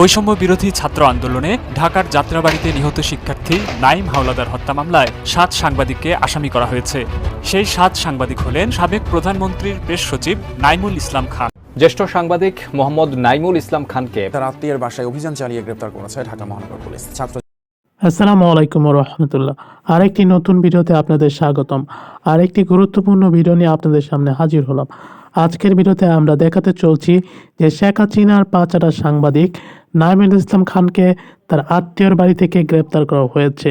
বৈষম্য বিরোধী ছাত্র আন্দোলনে ঢাকার যাত্রাবাড়িতে নিহত শিক্ষার্থী নাইম হাওলাদার হত্যা মামলায় সাত সাংবাদিককে আসামি করা হয়েছে। সেই সাত সাংবাদিক হলেন সাবেক প্রধানমন্ত্রীর প্রেস সচিব নাইমুল ইসলাম খান। জ্যেষ্ঠ সাংবাদিক মোহাম্মদ নাইমুল ইসলাম খানকে তার আত্মীয়ের বাসায় অভিযান চালিয়ে গ্রেপ্তার করেছে ঢাকা মহানগর পুলিশ। ছাত্র আসসালামু আলাইকুম রহমতুল্লাহ। আরেকটি নতুন ভিডিওতে আপনাদের স্বাগতম। আরেকটি গুরুত্বপূর্ণ ভিডিও নিয়ে আপনাদের সামনে হাজির হলাম। আজকের ভিডিওতে আমরা দেখাতে চলছি যে শেখ হাসিনার পাঁচাটা সাংবাদিক নাইমুল ইসলাম খানকে তার আত্মীয়র বাড়ি থেকে গ্রেপ্তার করা হয়েছে।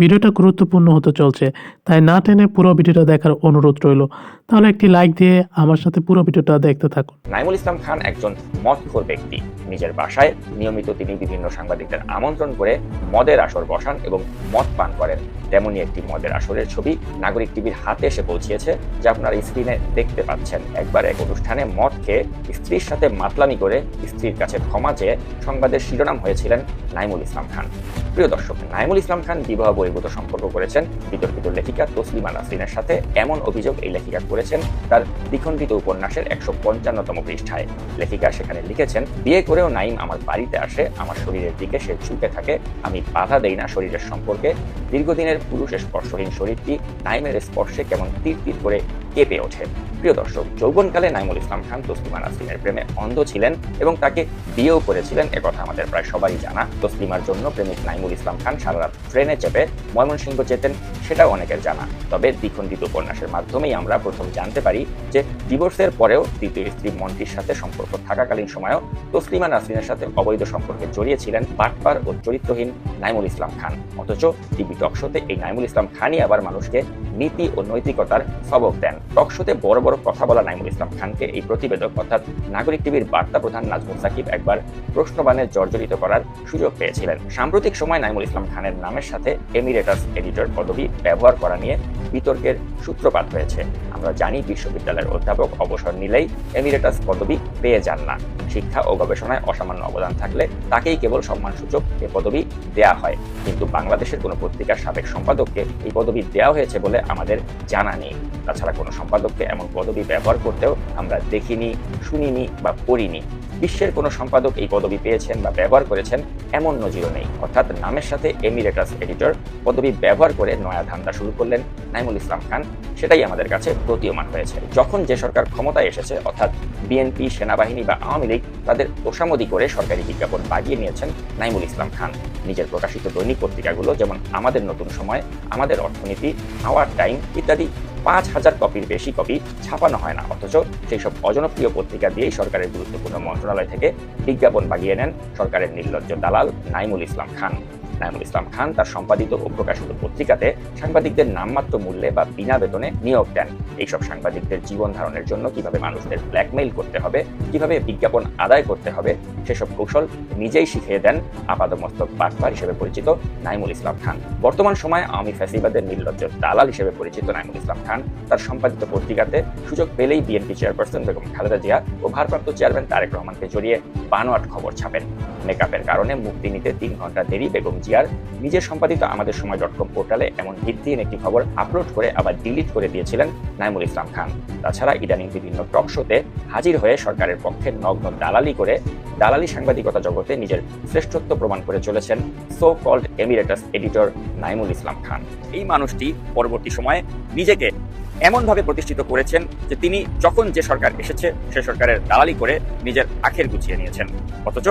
ভিডিওটা গুরুত্বপূর্ণ হতে চলছে, তাই না টেনে পুরো ভিডিওটা দেখার অনুরোধ রইল। তাহলে একটি লাইক দিয়ে আমার সাথে পুরো ভিডিওটা দেখতে থাকুন। নাইমুল ইসলাম খান একজন মদখোর ব্যক্তি। নিজের বাসায় নিয়মিত তিনি বিভিন্ন সাংবাদিকদের আমন্ত্রণ করে মদের আসর বসান এবং মদ পান করেন। তেমনই একটি মদের আসরের ছবি নাগরিক টিভির হাতে এসে পৌঁছিয়েছে, যা আপনারা স্ক্রিনে দেখতে পাচ্ছেন। একবার এক অনুষ্ঠানে মদ খেয়ে স্ত্রীর সাথে মাতলামি করে স্ত্রীর কাছে ক্ষমা চেয়ে সংবাদের শিরোনাম হয়েছিলেন নাইমুল ইসলাম খান। প্রিয় দর্শক, নাইমুল ইসলাম খান বিবাহ বহির্ভূত সম্পর্ক করেছেন। বিতর্কিত লেখিকা তসলিমা নাসরিনের সাথে এমন অভিযোগ এই লেখিকা করেছেন তার দ্বিখণ্ডিত উপন্যাসের একশো পঞ্চান্নতম পৃষ্ঠায়। লেখিকা সেখানে লিখেছেন, বিয়ে করেও নাইম আমার বাড়িতে আসে, আমার শরীরের দিকে সে ঝুঁকে থাকে, আমি বাধা দেই না শরীরের সম্পর্কে। দীর্ঘদিনের পুরুষ স্পর্শহীন শরীরটি নাইমের স্পর্শে কেমন তীর তীর করে কেঁপে ওঠে। প্রিয় দর্শক, যৌবনকালে নাইমুল ইসলাম খান তসলিমা নাসরিনের প্রেমে অন্ধ ছিলেন এবং তাকে বিয়েও করেছিলেন একথা আমাদের প্রায় সবারই জানা। তসলিমার জন্য প্রেমিক নাইমুল ইসলাম খান সারা রাত ট্রেনে চেপে ময়মনসিংহ যেতেন, সেটাও অনেকের জানা। তবে দ্বিখণ্ডিত উপন্যাসের মাধ্যমেই আমরা প্রথম জানতে পারি যে ডিভোর্সের পরেও দ্বিতীয় স্ত্রী মন্ত্রীর সাথে সম্পর্ক থাকাকালীন সময়েও তসলিমা নাসরিনের সাথে অবৈধ সম্পর্কে জড়িয়েছিলেন বাটপার ও চরিত্রহীন নাইমুল ইসলাম খান। অথচ টিভি টকশোতে এই নাইমুল ইসলাম খানই আবার মানুষকে নীতি ও নৈতিকতার সবক দেন। টকশোতে বড় বড় কথা বলা নাইমুল ইসলাম খানকে এই প্রতিবেদক, অর্থাৎ নাগরিক টিভির বার্তা প্রধান নাজমুল সাকিব একবার প্রশ্নবাণে জর্জরিত করার সুযোগ পেয়েছিলেন। সাম্প্রতিক সময় নাইমুল ইসলাম খানের নামের সাথে এমিরেটাস এডিটর পদবি ব্যবহার করা নিয়ে বিতর্কের সূত্রপাত হয়েছে। আমরা জানি বিশ্ববিদ্যালয়ের অধ্যাপক অবসর নিলেই এমিরেটাস পদবি পেয়ে যান না। শিক্ষা ও গবেষণায় অসামান্য অবদান থাকলে তাকেই কেবল সম্মানসূচক এ পদবি দেয়া হয়। কিন্তু বাংলাদেশের কোনো পত্রিকার সাবেক সম্পাদককে এই পদবি দেওয়া হয়েছে বলে আমাদের জানা নেই। তাছাড়া কোনো সম্পাদককে এমন পদবি ব্যবহার করতেও আমরা দেখিনি, শুনিনি বা পড়িনি। বিশ্বের কোনো সম্পাদক এই পদবি পেয়েছেন বা ব্যবহার করেছেন এমন নজিরও নেই। অর্থাৎ নামের সাথে এমিরেটাস এডিটর পদবি ব্যবহার করে নয়া ধান্দা শুরু করলেন নাইমুল ইসলাম খান। সেটাই আমাদের কাছে প্রতীয়মান হয়েছে। যখন যে সরকার ক্ষমতায় এসেছে, অর্থাৎ বিএনপি, সেনাবাহিনী বা আওয়ামী লীগ, তাদের তোষামদি করে সরকারি বিজ্ঞাপন বাগিয়ে নিয়েছেন নাইমুল ইসলাম খান। নিজের প্রকাশিত দৈনিক পত্রিকাগুলো, যেমন আমাদের নতুন সময়, আমাদের অর্থনীতি আওয়ার টাইম ইত্যাদি পাঁচ হাজার কপির বেশি কপি ছাপানো হয় না। অথচ সেই সব অজনপ্রিয় পত্রিকা দিয়েই সরকারের গুরুত্বপূর্ণ মন্ত্রণালয় থেকে বিজ্ঞাপন বাগিয়ে নেন সরকারের নির্লজ্জ দালাল নাইমুল ইসলাম খান। নাইমুল ইসলাম খান তার সম্পাদিত ও প্রকাশিত পত্রিকাতে সাংবাদিকদের নামমাত্র মূল্যে বা বিনা বেতনে নিয়োগ দেন। এইসব সাংবাদিকদের জীবন ধারণের জন্য কীভাবে মানুষদের ব্ল্যাকমেইল করতে হবে, কীভাবে বিজ্ঞাপন আদায় করতে হবে, সেসব কৌশল নিজেই শিখিয়ে দেন আপাদমস্তক বাটপার হিসেবে পরিচিত নাইমুল ইসলাম খান। বর্তমান সময়ে আওয়ামী ফ্যাসিবাদের নির্লজ্জ দালাল হিসেবে পরিচিত নাইমুল ইসলাম খান তার সম্পাদিত পত্রিকাতে সুযোগ পেলেই বিএনপি চেয়ারপারসন বেগম খালেদা জিয়া ও ভারপ্রাপ্ত চেয়ারম্যান তারেক রহমানকে জড়িয়ে বানোয়াট খবর ছাপেন। মেকআপের কারণে মুক্তি নিতে তিন ঘণ্টা দেরি বেগম জিয়ার নিজের সম্পাদিত আমাদের সময় ডট কম পোর্টালে এমন ভিত্তিহীন একটি খবর আপলোড করে আবার ডিলিট করে দিয়েছিলেন নাইমুল ইসলাম খান। তাছাড়া ইদানিং বিভিন্ন টক শোতে হাজির হয়ে সরকারের পক্ষে নগ্ন দালালি করে দালালি সাংবাদিকতা জগতে নিজের শ্রেষ্ঠত্ব প্রমাণ করে চলেছেন so called emeritus editor Naimul Islam Khan. এই মানুষটি পরবর্তী সময়ে নিজেকে এমনভাবে প্রতিষ্ঠিত করেছেন যে তিনি যখন যে সরকার এসেছে সে সরকারের দালালি করে নিজের আখের গুছিয়ে নিয়েছেন। অথচ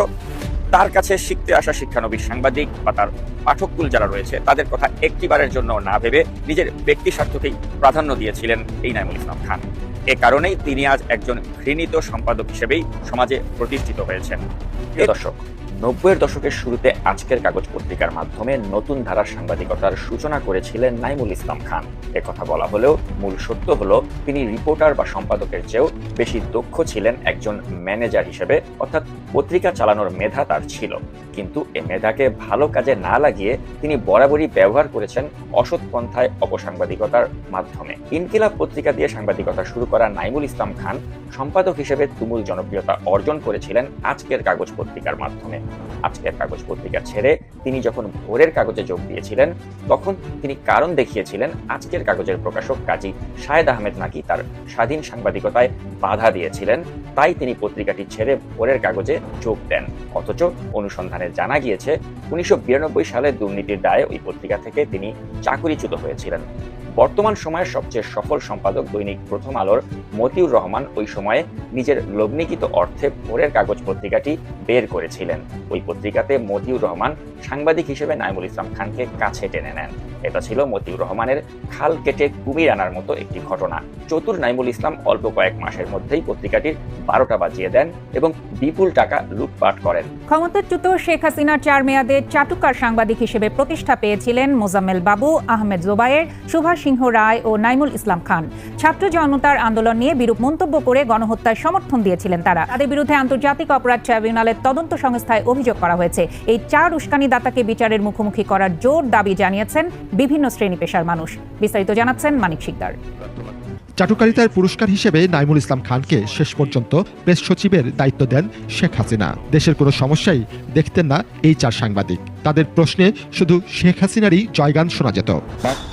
তার কাছে শিখতে আসা শিক্ষানবী সাংবাদিক বা তার পাঠককুল যারা রয়েছে তাদের কথা একটিবারের জন্য না ভেবে নিজের ব্যক্তি স্বার্থকেই প্রাধান্য দিয়েছিলেন এই নাইমুল ইসলাম খান। এ কারণেই তিনি আজ একজন ঘৃণিত সম্পাদক হিসেবেই সমাজে প্রতিষ্ঠিত হয়েছেন। দর্শক নব্বইয়ের দশকের শুরুতে আজকের কাগজ পত্রিকার মাধ্যমে নতুন ধারার সাংবাদিকতার সূচনা করেছিলেন নাইমুল ইসলাম খান। কথা বলা হলেও মূল সত্য হলো, তিনি রিপোর্টার বা সম্পাদকের চেয়েও বেশি দক্ষ ছিলেন একজন ম্যানেজার হিসেবে, অর্থাৎ পত্রিকা চালানোর মেধা তার ছিল। কিন্তু এ মেধাকে ভালো কাজে না লাগিয়ে তিনি বরাবরই ব্যবহার করেছেন অসৎ পন্থায় অপসাংবাদিকতার মাধ্যমে। ইনকিলাব পত্রিকা দিয়ে সাংবাদিকতা শুরু করা নাইমুল ইসলাম খান সম্পাদক হিসেবে তুমুল জনপ্রিয়তা অর্জন করেছিলেন আজকের কাগজ পত্রিকার মাধ্যমে। আজকের কাগজ পত্রিকা ছেড়ে তিনি যখন ভোরের কাগজে যোগ দিয়েছিলেন, তখন তিনি কারণ দেখিয়েছিলেন আজকের কাগজের প্রকাশক কাজী শাহেদ আহমেদ নাকি তার স্বাধীন সাংবাদিকতায় বাধা দিয়েছিলেন, তাই তিনি পত্রিকাটি ছেড়ে ভোরের কাগজে যোগ দেন। অথচ অনুসন্ধানে জানা গিয়েছে, উনিশশো বিরানব্বই সালে দুর্নীতির দায়ে ওই পত্রিকা থেকে তিনি চাকুরিচ্যুত হয়েছিলেন। বর্তমান সময়ের সবচেয়ে সফল সম্পাদক দৈনিক প্রথম আলোর মতিউর রহমান ওই সময়ে নিজের লগ্নিকৃত অর্থে ভোরের কাগজ পত্রিকাটি বের করেছিলেন। ওই পত্রিকাতে মতিউর রহমান সাংবাদিক হিসেবে নাইমুল ইসলাম খানকে কাছে টেনে নেন। এটা ছিল মতিউর রহমানের খাল কেটে কুমির আনার মতো একটি ঘটনা। চতুর নাইমুল ইসলাম অল্প কয়েক মাসের মধ্যেই পত্রিকাটির বারোটা বাজিয়ে দেন এবং বিপুল টাকা লুটপাট করেন। ক্ষমতাচ্যুত শেখ হাসিনার চার মেয়াদে চাটুকার সাংবাদিক হিসেবে প্রতিষ্ঠা পেয়েছিলেন মোজাম্মেল বাবু, আহমেদ জোবায়ের, সুভাষ সিংহ রায় ও নাইমুল ইসলাম খান। ছাত্র জনতার আন্দোলন নিয়ে বিরূপ মন্তব্য করে গণহত্যায় সমর্থন দিয়েছিলেন তারা। তাদের বিরুদ্ধে আন্তর্জাতিক অপরাধ ট্রাইব্যুনালের তদন্ত সংস্থায় অভিযোগ করা হয়েছে। এই চার উস্কানিদাতাকে বিচারের মুখোমুখি করার জোর দাবি জানিয়েছেন বিভিন্ন শ্রেণি পেশার মানুষ। বিস্তারিত জানাচ্ছেন মানিক শিকদার। চাটুকারিতার পুরস্কার হিসেবে নাইমুল ইসলাম খানকে শেষ পর্যন্ত প্রেস সচিবের দায়িত্ব দেন শেখ হাসিনা। দেশের কোনো সমস্যাই দেখতেন না এই চার সাংবাদিক। তাদের প্রশ্নে শুধু শেখ হাসিনারই জয়গান শোনা যেত।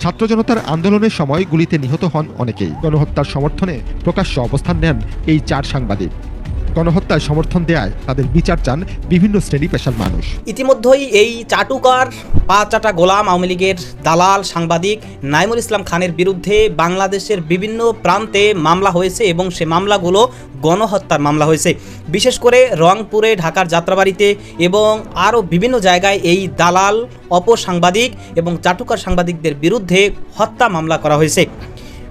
ছাত্র জনতার আন্দোলনের সময় গুলিতে নিহত হন অনেকেই। গণহত্যার সমর্থনে প্রকাশ্য অবস্থান নেন এই চার সাংবাদিক। গণহত্যায় সমর্থন দেয়ায় তাদের বিচার চান বিভিন্ন শ্রেণি পেশার মানুষ। ইতিমধ্যেই এই চাটুকার পা চাটা গোলাম আওয়ামী লীগের দালাল সাংবাদিক নাইমুল ইসলাম খানের বিরুদ্ধে বাংলাদেশের বিভিন্ন প্রান্তে মামলা হয়েছে এবং সে মামলাগুলো গণহত্যার মামলা হয়েছে। বিশেষ করে রংপুরে, ঢাকার যাত্রাবাড়িতে এবং আরও বিভিন্ন জায়গায় এই দালাল, অপসাংবাদিক এবং চাটুকার সাংবাদিকদের বিরুদ্ধে হত্যা মামলা করা হয়েছে।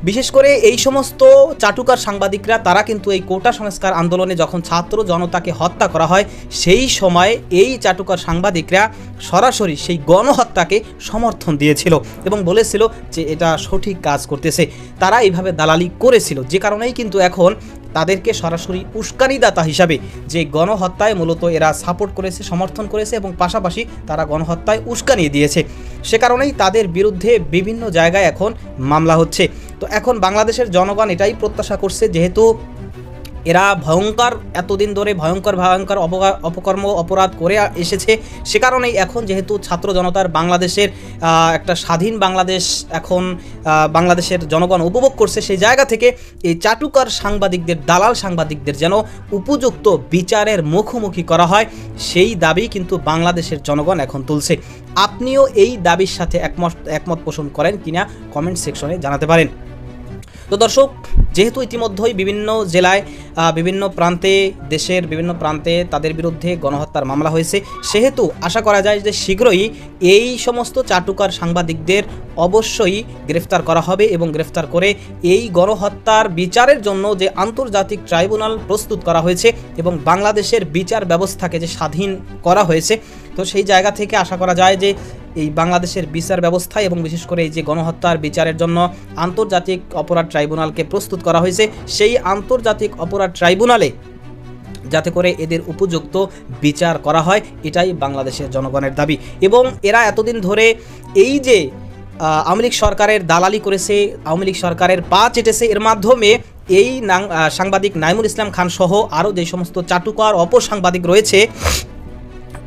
বিশেষ করে এই সমস্ত চাটুকার সাংবাদিকরা, তারা কিন্তু এই কোটা সংস্কার আন্দোলনে যখন ছাত্র জনতাকে হত্যা করা হয়, সেই সময় এই চাটুকার সাংবাদিকরা সরাসরি সেই গণহত্যাকে সমর্থন দিয়েছিল এবং বলেছিল যে এটা সঠিক কাজ করতেছে। তারা এইভাবে দালালি করেছিল। যে কারণেই কিন্তু এখন তাদেরকে সরাসরি উস্কানিদাতা হিসাবে যে গণহত্যায় মূলত এরা সাপোর্ট করেছে, সমর্থন করেছে এবং পাশাপাশি তারা গণহত্যায় উস্কানি দিয়েছে। সে কারণেই তাদের বিরুদ্ধে বিভিন্ন জায়গায় এখন মামলা হচ্ছে। তো এখন বাংলাদেশের জনগণ এটাই প্রত্যাশা করছে যেহেতু এরা ভয়ঙ্কর, এতদিন ধরে ভয়ঙ্কর ভয়ঙ্কর অপকা- অপকর্ম, অপরাধ করে এসেছে। সে কারণেই এখন যেহেতু ছাত্র জনতার বাংলাদেশের একটা স্বাধীন বাংলাদেশ এখন বাংলাদেশের জনগণ উপভোগ করছে, সেই জায়গা থেকে এই চাটুকার সাংবাদিকদের, দালাল সাংবাদিকদের যেন উপযুক্ত বিচারের মুখোমুখি করা হয়, সেই দাবি কিন্তু বাংলাদেশের জনগণ এখন তুলছে। আপনিও এই দাবির সাথে একমত একমত পোষণ করেন কিনা কমেন্ট সেকশনে জানাতে পারেন। তো দর্শক, যেহেতু ইতিমধ্যেই বিভিন্ন জেলায় বিভিন্ন প্রান্তে, দেশের বিভিন্ন প্রান্তে তাদের বিরুদ্ধে গণহত্যার মামলা হয়েছে, সেহেতু আশা করা যায় যে শীঘ্রই এই সমস্ত চাটুকার সাংবাদিকদের অবশ্যই গ্রেফতার করা হবে এবং গ্রেফতার করে এই গণহত্যার বিচারের জন্য যে আন্তর্জাতিক ট্রাইব্যুনাল প্রস্তুত করা হয়েছে এবং বাংলাদেশের বিচার ব্যবস্থাকে যে স্বাধীন করা হয়েছে, তো সেই জায়গা থেকে আশা করা যায় যে এই বাংলাদেশের বিচার ব্যবস্থা এবং বিশেষ করে এই যে গণহত্যার বিচারের জন্য আন্তর্জাতিক অপরাধ ট্রাইব্যুনালকে প্রস্তুত করা হয়েছে, সেই আন্তর্জাতিক অপরাধ ট্রাইব্যুনালে যাতে করে এদের উপযুক্ত বিচার করা হয়, এটাই বাংলাদেশের জনগণের দাবি। এবং এরা এতদিন ধরে এই যে আওয়ামী লীগ সরকারের দালালি করেছে, আওয়ামী লীগ সরকারের পা চেটেছে, এর মাধ্যমে এই সাংবাদিক নাইমুল ইসলাম খান সহ আরও যে সমস্ত চাটুকার অপসাংবাদিক রয়েছে,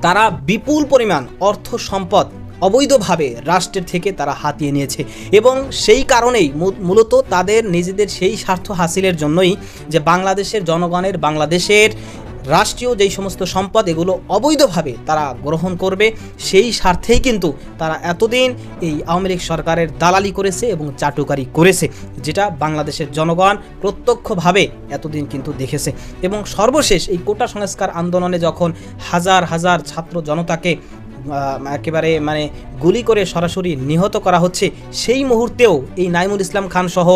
তারা বিপুল পরিমাণ অর্থ সম্পদ অবৈধভাবে রাষ্ট্রের থেকে তারা হাতিয়ে নিয়েছে এবং সেই কারণেই মূলত তাদের নিজেদের সেই স্বার্থ হাসিলের জন্যই যে বাংলাদেশের জনগণের, বাংলাদেশের রাষ্ট্রীয় যেই সমস্ত সম্পদ এগুলো অবৈধভাবে তারা গ্রহণ করবে, সেই স্বার্থেই কিন্তু তারা এতদিন এই আওয়ামী লীগ সরকারের দালালি করেছে এবং চাটুকারি করেছে, যেটা বাংলাদেশের জনগণ প্রত্যক্ষভাবে এতদিন কিন্তু দেখেছে। এবং সর্বশেষ এই কোটা সংস্কার আন্দোলনে যখন হাজার হাজার ছাত্র জনতাকে একেবারে মানে গুলি করে সরাসরি নিহত করা হচ্ছে। সেই মুহূর্তেও এই নাইমুল ইসলাম খান সহ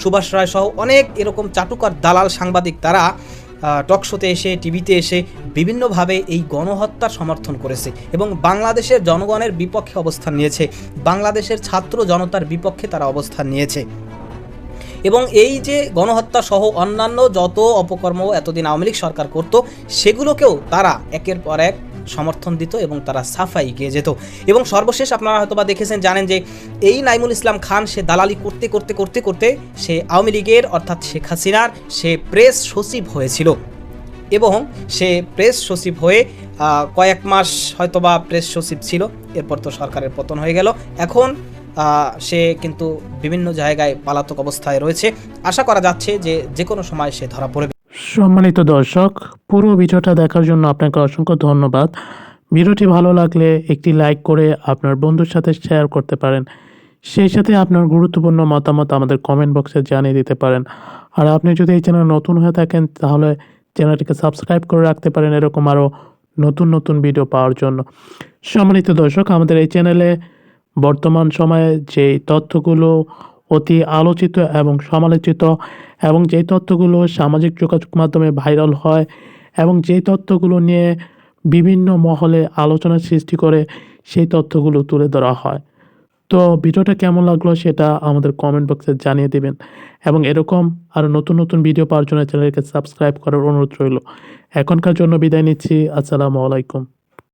সুভাষ রায় সহ অনেক এরকম চাটুকার দালাল সাংবাদিক তারা টকশোতে এসে, টিভিতে এসে বিভিন্নভাবে এই গণহত্যার সমর্থন করেছে এবং বাংলাদেশের জনগণের বিপক্ষে অবস্থান নিয়েছে। বাংলাদেশের ছাত্র জনতার বিপক্ষে তারা অবস্থান নিয়েছে। এবং এই যে গণহত্যা সহ অন্যান্য যত অপকর্ম এতদিন আওয়ামী লীগ সরকার করত, সেগুলোকেও তারা একের পর এক সমর্থন দিত এবং তারা সাফাই গিয়ে যেত। এবং সর্বশেষ আপনারা হয়তো বা দেখেছেন, জানেন যে এই নাইমুল ইসলাম খান সে দালালি করতে করতে করতে করতে সে আওয়ামী লীগের, অর্থাৎ শেখ হাসিনার সে প্রেস সচিব হয়েছিল। এবং সে প্রেস সচিব হয়ে কয়েক মাস হয়তোবা প্রেস সচিব ছিল। এরপর তো সরকারের পতন হয়ে গেল। এখন সে কিন্তু বিভিন্ন জায়গায় পালাতক অবস্থায় রয়েছে। আশা করা যাচ্ছে যে যে কোনো সময় সে ধরা পড়বে। সম্মানিত দর্শক, পুরো ভিডিওটা দেখার জন্য আপনাকে অসংখ্য ধন্যবাদ। ভিডিওটি ভালো লাগলে একটি লাইক করে আপনার বন্ধুর সাথে শেয়ার করতে পারেন। সেই সাথে আপনার গুরুত্বপূর্ণ মতামত আমাদের কমেন্ট বক্সে জানিয়ে দিতে পারেন। আর আপনি যদি এই চ্যানেল নতুন হয়ে থাকেন, তাহলে চ্যানেলটিকে সাবস্ক্রাইব করে রাখতে পারেন এরকম আরও নতুন নতুন ভিডিও পাওয়ার জন্য। সম্মানিত দর্শক, আমাদের এই চ্যানেলে বর্তমান সময়ে যে তথ্যগুলো অতি আলোচিত এবং সমালোচিত, এবং যেই তথ্যগুলো সামাজিক যোগাযোগ মাধ্যমে ভাইরাল হয়, এবং যেই তথ্যগুলো নিয়ে বিভিন্ন মহলে আলোচনার সৃষ্টি করে, সেই তথ্যগুলো তুলে ধরা হয়। তো ভিডিওটা কেমন লাগল সেটা আমাদের কমেন্ট বক্সে জানিয়ে দেবেন। এবং এরকম আরও নতুন নতুন ভিডিও পাওয়ার জন্য চ্যানেলকে সাবস্ক্রাইব করার অনুরোধ রইল। এখনকার জন্য বিদায় নিচ্ছি। আসসালামু আলাইকুম।